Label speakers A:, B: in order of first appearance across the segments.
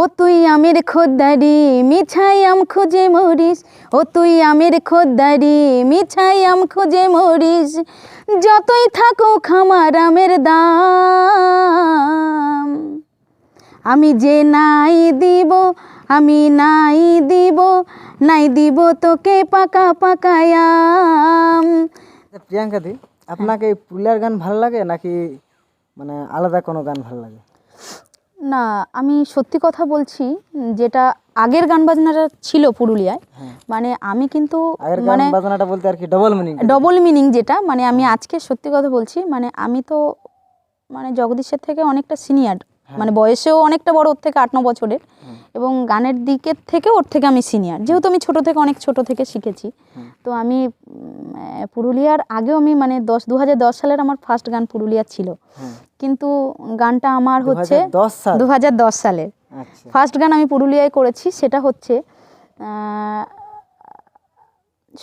A: ও তুই আমের খোদ্দারি মিছাই আম খুঁজে মরিস। ও তুই আমের খোদ্দারি মিছাই আম খুঁজে মরিস। যতই থাকো খামার আমের দাম। আমি যে নাই দিব, আমি নাই দিব নাই দিব তোকে পাকা পাকায়াম
B: প্রিয়াঙ্কা দি, আপনাকে পুরুলিয়ার গান ভালো লাগে নাকি মানে আলাদা কোনো গান ভালো লাগে?
A: না আমি সত্যি কথা বলছি যেটা আগের গান বাজনাটা ছিল পুরুলিয়ায়
B: হ্যাঁ।
A: মানে আমি কিন্তু মানে
B: বাজনাটা বলতে আর কি ডবল মিনিং
A: ডবল মিনিং যেটা মানে আমি আজকে সত্যি কথা বলছি মানে আমি তো মানে জগদীশের থেকে অনেকটা সিনিয়র মানে বয়সেও অনেকটা বড় ওর থেকে আট ন বছরের। এবং গানের দিকের থেকে ওর থেকে আমি সিনিয়র যেহেতু আমি ছোট থেকে অনেক ছোট থেকে শিখেছি তো আমি পুরুলিয়ার আগেও আমি মানে দশ দু হাজার দশ সালের আমার ফার্স্ট গান পুরুলিয়ার ছিল।
B: হ্যাঁ
A: কিন্তু গানটা আমার হচ্ছে
B: দশ
A: দু হাজার দশ সালের।
B: আচ্ছা।
A: ফার্স্ট গান আমি পুরুলিয়ায় করেছি সেটা হচ্ছে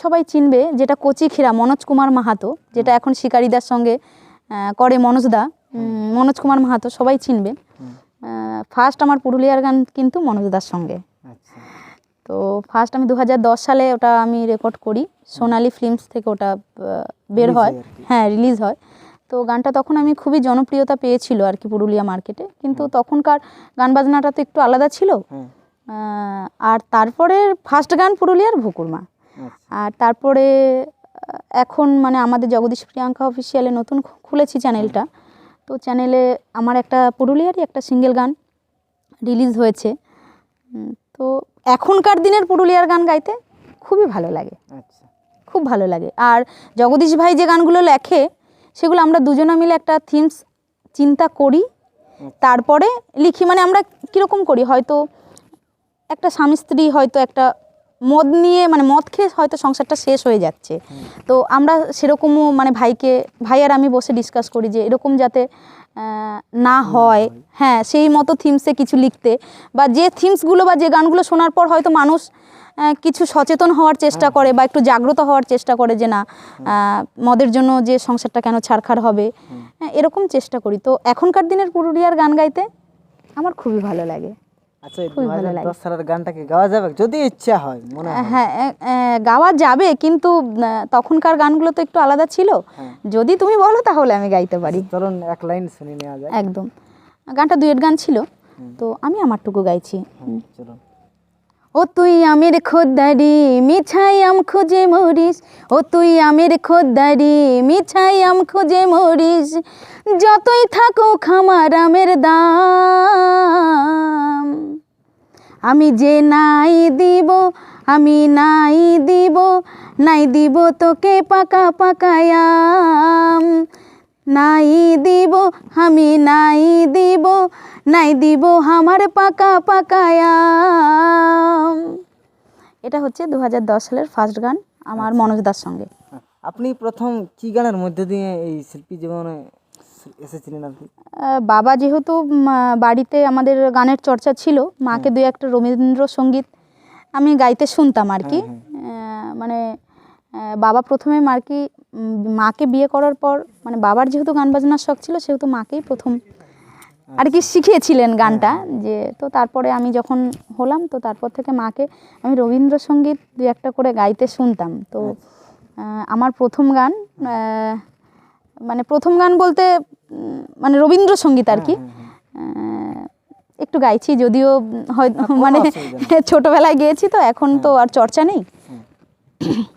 A: সবাই চিনবে যেটা কচি খিরা মনোজ কুমার মাহাতো যেটা এখন শিকারিদার সঙ্গে করে মনোজদা মনোজ কুমার মাহাতো সবাই চিনবে। ফার্স্ট আমার পুরুলিয়ার গান কিন্তু মনোজদার সঙ্গে।
B: আচ্ছা।
A: তো ফার্স্ট আমি দু হাজার দশ সালে ওটা আমি রেকর্ড করি সোনালি ফিল্মস থেকে ওটা বের হয়।
B: হয়
A: রিলিজ হয় তো গানটা তখন আমি খুবই জনপ্রিয়তা পেয়েছিল আর কি পুরুলিয়া মার্কেটে। কিন্তু তখনকার গান বাজনাটা তো একটু আলাদা ছিল।
B: হ্যাঁ।
A: আর তারপরে ফার্স্ট গান পুরুলিয়ার ভুকুরমা।
B: আচ্ছা।
A: আর তারপরে এখন মানে আমাদের জগদীশ প্রিয়াঙ্কা অফিসিয়ালে নতুন খুলেছি চ্যানেলটা তো চ্যানেলে আমার একটা পুরুলিয়ারই একটা সিঙ্গেল গান রিলিজ হয়েছে। তো এখনকার দিনের পুরুলিয়ার গান গাইতে খুবই ভালো লাগে।
B: আচ্ছা।
A: খুব ভালো লাগে। আর জগদীশ ভাই যে গানগুলো লেখে সেগুলো আমরা দুজনে মিলে একটা থিমস চিন্তা করি। তারপরে লিখি। মানে আমরা কীরকম করি? হয়তো একটা স্বামী স্ত্রী হয়তো একটা মদ নিয়ে মানে মদ খেয়ে হয়তো সংসারটা শেষ হয়ে যাচ্ছে। তো আমরা সেরকমও মানে ভাইকে ভাই আর আমি বসে ডিসকাস করি যে এরকম যাতে না হয়। হ্যাঁ। সেই মতো থিমসে কিছু লিখতে। বা যে থিমসগুলো বা যে গানগুলো শোনার পর হয়তো মানুষ কিছু সচেতন হওয়ার চেষ্টা করে বা একটু জাগ্রত হওয়ার চেষ্টা করে যে না মদের জন্য যে সংসারটা কেন ছাড়খাড় হবে। হ্যাঁ, এরকম চেষ্টা করি। তো এখনকার দিনের পুরুলিয়ার গান গাইতে আমার খুবই ভালো লাগে।
B: আচ্ছা
A: খুবই ভালো
B: 2010 সালের গানটাকে গাওয়া যাবে? যদি ইচ্ছা হয় মনে হয়।
A: হ্যাঁ গাওয়া যাবে কিন্তু তখনকার গানগুলো তো একটু আলাদা ছিল।
B: হ্যাঁ।
A: যদি তুমি বলো তাহলে আমি গাইতে পারি।
B: চলুন এক লাইন শুনে নেওয়া যায়
A: একদম। গানটা দুয়েট গান ছিল। তো আমি আমারটুকু গাইছি।
B: চলুন।
A: ও তুই আমের খোদ্দারি মিঠাই আম খুঁজে মরিস। ও তুই আমের খোদ্দারি মিঠাই আম খুঁজে মরিস। যতই থাকো খামার আমের দাম। আমি যে নাই দিব, আমি নাই দিব নাই দিব তোকে পাকা পাকায়াম নাই দিব আমি নাই দিব নাই দিব আমার পাকা পাকায়াম এটা হচ্ছে দু হাজার দশ সালের ফার্স্ট গান আমার মনোজ মনোজদার সঙ্গে।
B: হ্যাঁ। আপনি প্রথম কি গানের মধ্যে দিয়ে এই শিল্পী জীবনে এসেছিলেন আর
A: বাবা যেহেতু বাড়িতে আমাদের গানের চর্চা ছিল মাকে দুই একটা রবীন্দ্রসঙ্গীত আমি গাইতে শুনতাম আর কি। মানে বাবা প্রথমে মার কি মাকে বিয়ে করার পর মানে বাবার যেহেতু গান বাজনার শখ ছিল সেহেতু মাকেই প্রথম আর কি শিখিয়েছিলেন গানটা যে তো তারপরে আমি যখন হলাম তো তারপর থেকে মাকে আমি রবীন্দ্রসঙ্গীত দু একটা করে গাইতে শুনতাম। তো আমার প্রথম গান মানে প্রথম গান বলতে মানে রবীন্দ্রসঙ্গীত আর কি। একটু গাইছি যদিও হয় মানে ছোটবেলায় গিয়েছি তো এখন তো আর চর্চা নেই।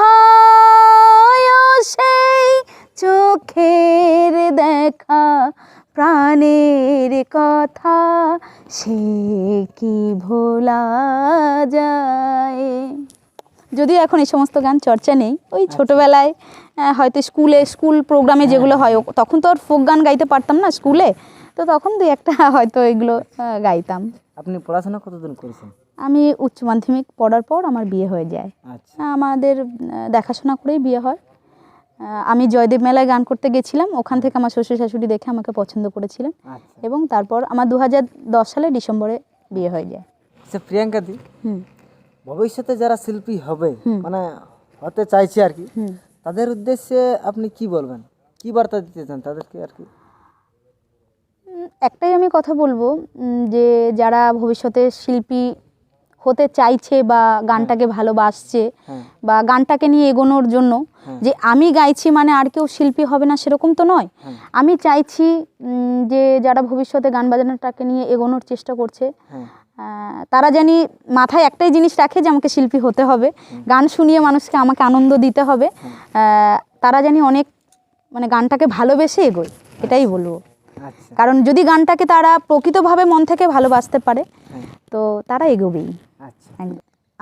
A: হায় সেই চোখের দেখা প্রাণের কথা সে কি ভোলা যায়? যদিও এখন এই সমস্ত গান চর্চা নেই ওই ছোটোবেলায় আহ, হয়তো স্কুলে স্কুল প্রোগ্রামে যেগুলো হয় তখন তো আর ফোক গান গাইতে পারতাম না স্কুলে তো তো তখন দুই একটা হয়তো এগুলো গাইতাম।
B: আপনি পড়াশোনা কতদিন করেছেন?
A: আমি উচ্চ মাধ্যমিক পড়ার পর আমার বিয়ে হয়ে যায়।
B: আচ্ছা।
A: আমাদের দেখাশোনা করেই বিয়ে হয়। আমি জয়দেব মেলায় গান করতে গেছিলাম। ওখান থেকে আমার শ্বশুর শাশুড়ি দেখে আমাকে পছন্দ করেছিলেন।
B: আচ্ছা।
A: এবং তারপর আমার দু দশ সালে ডিসেম্বরে বিয়ে হয়ে যায়।
B: আচ্ছা প্রিয়াঙ্কা দি
A: হুম।
B: ভবিষ্যতে যারা শিল্পী হবে মানে হতে চাইছে আর কি তাদের উদ্দেশ্যে আপনি কি বলবেন? কি বার্তা দিতে চান তাদেরকে আর কি?
A: একটাই আমি কথা বলব যে যারা ভবিষ্যতে শিল্পী হতে চাইছে বা গানটাকে ভালোবাসছে
B: হ্যাঁ।
A: বা গানটাকে নিয়ে এগোনোর জন্য
B: হ্যাঁ।
A: যে আমি গাইছি মানে আর কেউ শিল্পী হবে না সেরকম তো নয়।
B: হ্যাঁ।
A: আমি চাইছি যে যারা ভবিষ্যতে গান বাজানোটাকে নিয়ে এগোনোর চেষ্টা করছে
B: হ্যাঁ।
A: তারা জানি মাথায় একটাই জিনিস রাখে যে আমাকে শিল্পী হতে হবে। গান শুনিয়ে মানুষকে আমাকে আনন্দ দিতে হবে। তারা জানি অনেক মানে গানটাকে ভালোবেসে এগোয় এটাই বলব।
B: আচ্ছা।
A: কারণ যদি গানটাকে তারা প্রকৃতভাবে মন থেকে ভালোবাসতে পারে
B: হ্যাঁ।
A: তো তারা এগোবেই।
B: আচ্ছা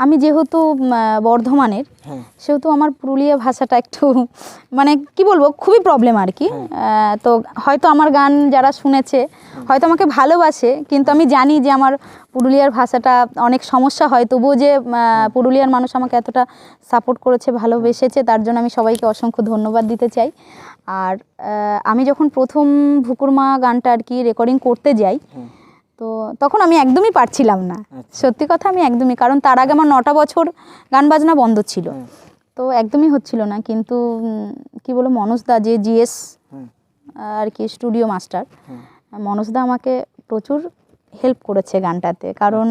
A: আমি যেহেতু বর্ধমানের
B: হ্যাঁ।
A: সেহেতু আমার পুরুলিয়া ভাষাটা একটু মানে কি বলব খুবই প্রবলেম আর কি। তো হয়তো আমার গান যারা শুনেছে হয়তো আমাকে ভালোবাসে কিন্তু আমি জানি যে আমার পুরুলিয়ার ভাষাটা অনেক সমস্যা হয়। তবুও যে পুরুলিয়ার মানুষ আমাকে এতটা সাপোর্ট করেছে ভালোবেসেছে তার জন্য আমি সবাইকে অসংখ্য ধন্যবাদ দিতে চাই। আর আমি যখন প্রথম ভুকুরমা গানটা আর কি রেকর্ডিং করতে যাই
B: হ্যাঁ।
A: তো তখন আমি একদমই পারছিলাম না।
B: আচ্ছা।
A: সত্যি কথা আমি একদমই কারণ তার আগে আমার নটা বছর গান বাজনা বন্ধ ছিল। তো একদমই হচ্ছিল না কিন্তু কি বলো মনোজদা যে জিএস আর কি স্টুডিও মাস্টার মনোজদা আমাকে প্রচুর হেল্প করেছে গানটাতে। কারণ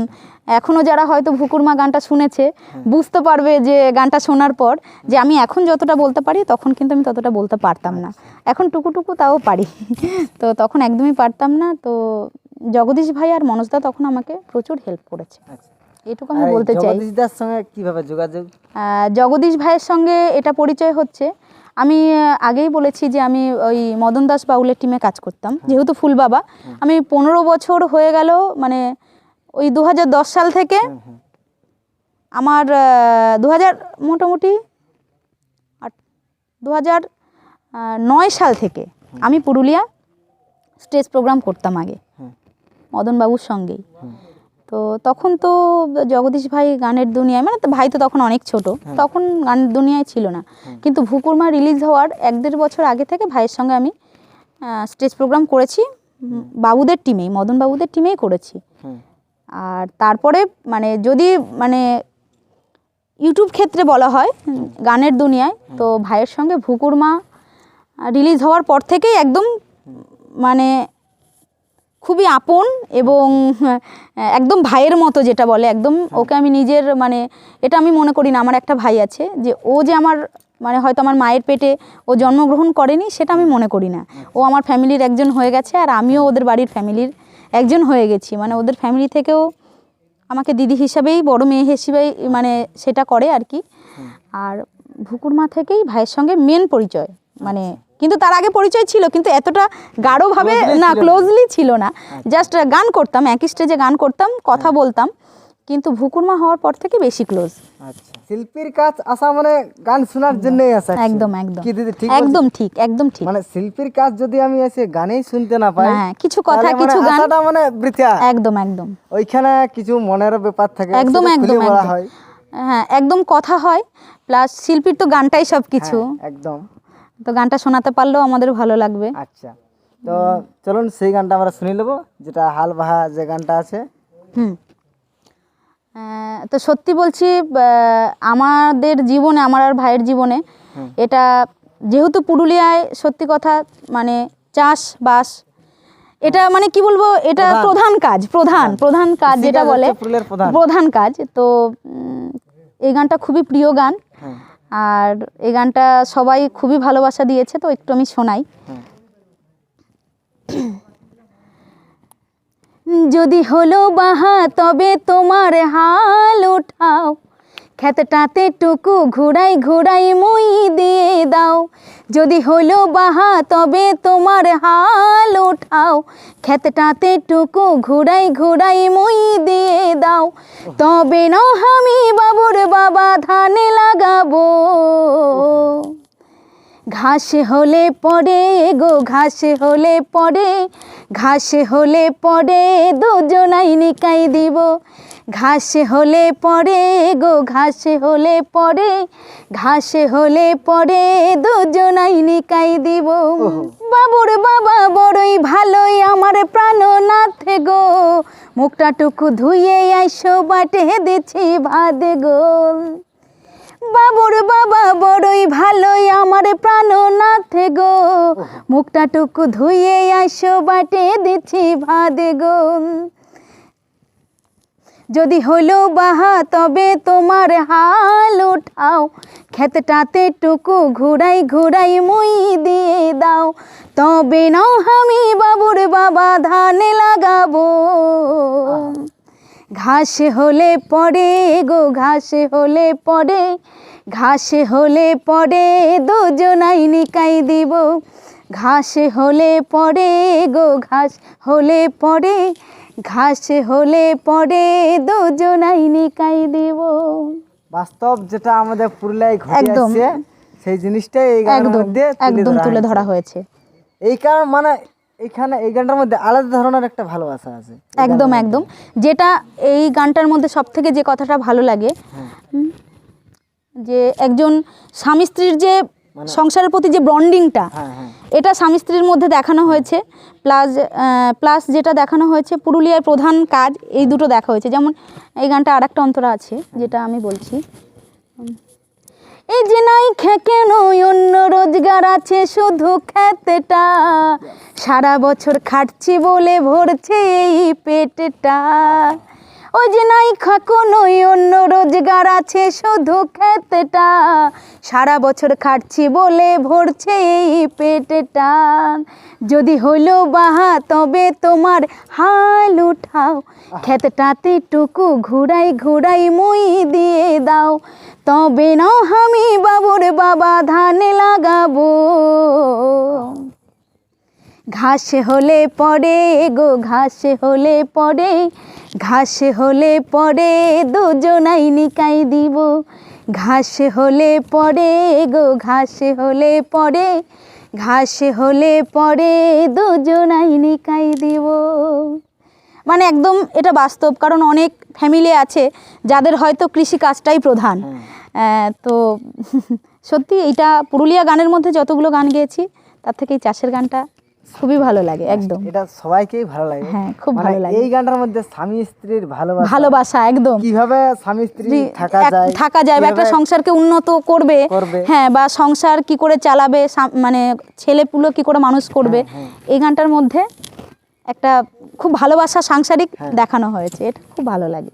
A: এখনও যারা হয়তো ভুকুরমা গানটা শুনেছে বুঝতে পারবে যে গানটা শোনার পর যে আমি এখন যতটা বলতে পারি তখন কিন্তু আমি ততটা বলতে পারতাম না। এখন টুকুটুকু তাও পারি। তো তখন একদমই পারতাম না তো জগদীশ ভাই আর মনোজদা তখন আমাকে প্রচুর হেল্প করেছে।
B: আচ্ছা।
A: এটুকু আমি বলতে চাই।
B: জগদীশদার সঙ্গে কীভাবে যোগাযোগ?
A: জগদীশ ভাইয়ের সঙ্গে এটা পরিচয় হচ্ছে। আমি আগেই বলেছি যে আমি ওই মদন দাস বাউলের টিমে কাজ করতাম। যেহেতু ফুল বাবা। আমি পনেরো বছর হয়ে গেল মানে ওই দু হাজার দশ সাল থেকে
B: হ্যাঁ হ্যাঁ
A: আমার দু হাজার মোটামুটি দু হাজার নয় সাল থেকে আমি পুরুলিয়া স্টেজ প্রোগ্রাম করতাম আগে।
B: হ্যাঁ
A: মদনবাবুর সঙ্গেই। তো তখন তো জগদীশ ভাই গানের দুনিয়ায় মানে তো ভাই তো তখন অনেক ছোট তখন গানের দুনিয়ায় ছিল না। কিন্তু ভুকুরমা রিলিজ হওয়ার এক দেড় বছর আগে থেকে ভাইয়ের সঙ্গে আমি স্টেজ প্রোগ্রাম করেছি। বাবুদের টিমেই মদন বাবুদের টিমেই করেছি।
B: হ্যাঁ।
A: আর তারপরে মানে যদি মানে ইউটিউব ক্ষেত্রে বলা হয় গানের দুনিয়ায় তো ভাইয়ের সঙ্গে ভুকুরমা রিলিজ হওয়ার পর থেকেই একদম মানে খুবই আপন এবং একদম ভাইয়ের মতো যেটা বলে একদম ওকে আমি নিজের মানে এটা আমি মনে করি না আমার একটা ভাই আছে যে ও যে আমার মানে হয়তো আমার মায়ের পেটে ও জন্মগ্রহণ করেনি সেটা আমি মনে করি না। ও আমার ফ্যামিলির একজন হয়ে গেছে আর আমিও ওদের বাড়ির ফ্যামিলির একজন হয়ে গেছি। মানে ওদের ফ্যামিলি থেকেও আমাকে দিদি হিসাবেই বড় মেয়ে হিসেবেই মানে সেটা করে আর কি। আর ভুকুরমা থেকেই ভাইয়ের সঙ্গে মেন পরিচয় মানে কিন্তু তার আগে পরিচয় ছিল কিন্তু এতটা গাঢ়ভাবে না ক্লোজলি ছিল না। জাস্ট গান করতাম একই স্টেজে গান করতাম কথা বলতাম কিন্তু ভুকুরমা হওয়ার পর থেকে বেশি ক্লোজ
B: আচ্ছা। শিল্পীর কাজ আসা মানে গান শোনার জন্যই আসা
A: একদম একদম।
B: ঠিক
A: একদম ঠিক একদম ঠিক।
B: মানে শিল্পীর কাজ যদি আমি এসে গানেই শুনতে না পাই
A: হ্যাঁ, কিছু কথা,
B: মানে
A: কিছু গান-
B: মানে বৃথা।
A: একদম একদম।
B: ওইখানে কিছু মনের ব্যাপার থাকে
A: একদম একদম একদম।
B: হয়।
A: হ্যাঁ একদম কথা হয় প্লাস শিল্পীর তো গানটাই সব কিছু
B: হ্যাঁ, একদম।
A: তো গানটা শোনাতে পারলেও আমাদের ভালো লাগবে।
B: আচ্ছা তো চলুন সেই গানটা আমরা শুনে নেব যেটা হাল বাহা যে গানটা আছে।
A: হুম। তো সত্যি বলছি আমাদের জীবনে আমার আর ভাইয়ের জীবনে এটা যেহেতু পুরুলিয়ায় সত্যি কথা মানে চাষবাস এটা মানে কি বলব এটা
B: প্রধান।
A: কাজ প্রধান প্রধান কাজ যেটা বলে
B: প্রধান।
A: কাজ। তো এই গানটা খুবই প্রিয় গান।
B: হ্যাঁ
A: আর এই গানটা সবাই খুবই ভালোবাসা দিয়েছে, তো একটু আমি শোনাই। যদি হলো বাহা, তবে তোমার হাল উঠাও। ক্ষেতটাতে টুকু ঘুরাই ঘুরাই মই দিয়ে দাও। যদি হলো বাহা, তবে তোমার হাল উঠাও। ক্ষেতটাতে টুকু ঘুরাই ঘুরাই মই দিয়ে দাও। তবে ন আমি বাবুর বাবা ধানে লাগাবো। ঘাসে হলে পড়ে গো, ঘাসে হলে পড়ে। ঘাসে হলে পড়ে, দুজনাই নিকাই দিব। ঘাসে হলে পরে গো ঘাসে হলে পরে ঘাসে হলে পড়ে দুজনাই নিকাই দিব। বাবুর বাবা বড়ই ভালোই আমার প্রাণ প্রাণনাথে গো। মুখটা টুকু ধুয়ে আইসো বাটে দিছি ভাত গো। বাবুর বাবা বড়ই ভালোই আমার প্রাণ প্রাণনাথে গো। মুখটা টুকু ধুয়ে আইসো বাটে দিছি ভাত গো। যদি হলো বাহা, তবে তোমার হাল উঠাও। ক্ষেতটাতে টুকু ঘুরাই ঘুরাই মুই দিয়ে দাও। তবে নাও আমি বাবুর বাবা ধান লাগাবো। ঘাসে হলে পড়ে গো, ঘাসে হলে পড়ে, ঘাসে হলে পড়ে দুজনাই নিকাই দিব। ঘাসে হলে পড়ে গো, ঘাস হলে পড়ে ঘাসে হলে পরে দুজনাই নিকাই দিব।
B: বাস্তব যেটা আমাদের পুরুলিয়ায় ঘটে
A: একদম।
B: আসছে সেই জিনিসটাই এই গানের
A: একদম
B: মধ্যে
A: একদম তুলে ধরা হয়েছে।
B: এই কারণ মানে এইখানে এই গানটার মধ্যে আলাদা ধরনের একটা ভালোবাসা আছে।
A: একদম একদম। যেটা এই গানটার মধ্যে সব থেকে যে কথাটা ভালো লাগে যে একজন স্বামী স্ত্রীর যে সংসারের প্রতি যে বন্ডিংটা
B: হ্যাঁ হ্যাঁ।
A: এটা স্বামী স্ত্রীর মধ্যে দেখানো হয়েছে প্লাস প্লাস যেটা দেখানো হয়েছে পুরুলিয়ার প্রধান কাজ এই দুটো দেখা হয়েছে। যেমন এই গানটা আর একটা অন্তরা আছে যেটা আমি বলছি। এই যে নাই খেকে নয় অন্য রোজগার আছে শুধু খেতেটা। সারা বছর খাটছি বলে ভরছে এই পেটটা। ওই যে নাই খাকো নই অন্য রোজগার আছে শুধু খেতেটা সারা বছর খাটছি বলে ভরছে এই পেটটা। যদি হইল বাহা তবে তোমার হাল উঠাও। ক্ষেতটাতে টুকু ঘুরাই ঘুরাই মই দিয়ে দাও। তবে নাও আমি বাবুর বাবা ধান লাগাবো। ঘাসে হলে পড়ে গো ঘাসে হলে পড়ে ঘাসে হলে পড়ে দুজনাই নিকাই দিব। ঘাসে হলে পড়ে গো ঘাসে হলে পড়ে ঘাসে হলে পড়ে দুজনাই নিকাই দিব। মানে একদম এটা বাস্তব কারণ অনেক ফ্যামিলি আছে যাদের হয়তো কৃষি কাজটাই প্রধান তো সত্যি এটা পুরুলিয়া গানের মধ্যে যতগুলো গান গেয়েছি তার থেকে এই চাষের গানটা খুবই ভালো লাগে একদম।
B: এটা সবাইকেই ভালো লাগে।
A: হ্যাঁ, খুব
B: মানে
A: ভালো লাগে।
B: এই গানটার মধ্যে স্বামী স্ত্রীর ভালোবাসা।
A: ভালোবাসা একদম।
B: কীভাবে স্বামী স্ত্রী থাকা যায়
A: থাকা যায় বা একটা সংসারকে উন্নত করবে। হ্যাঁ বা সংসার কি করে চালাবে মানে ছেলেপুলো কি করে মানুষ করবে
B: হ্যাঁ,
A: এই গানটার মধ্যে একটা খুব ভালোবাসা সাংসারিক দেখানো হয়েছে। এটা খুব ভালো লাগে।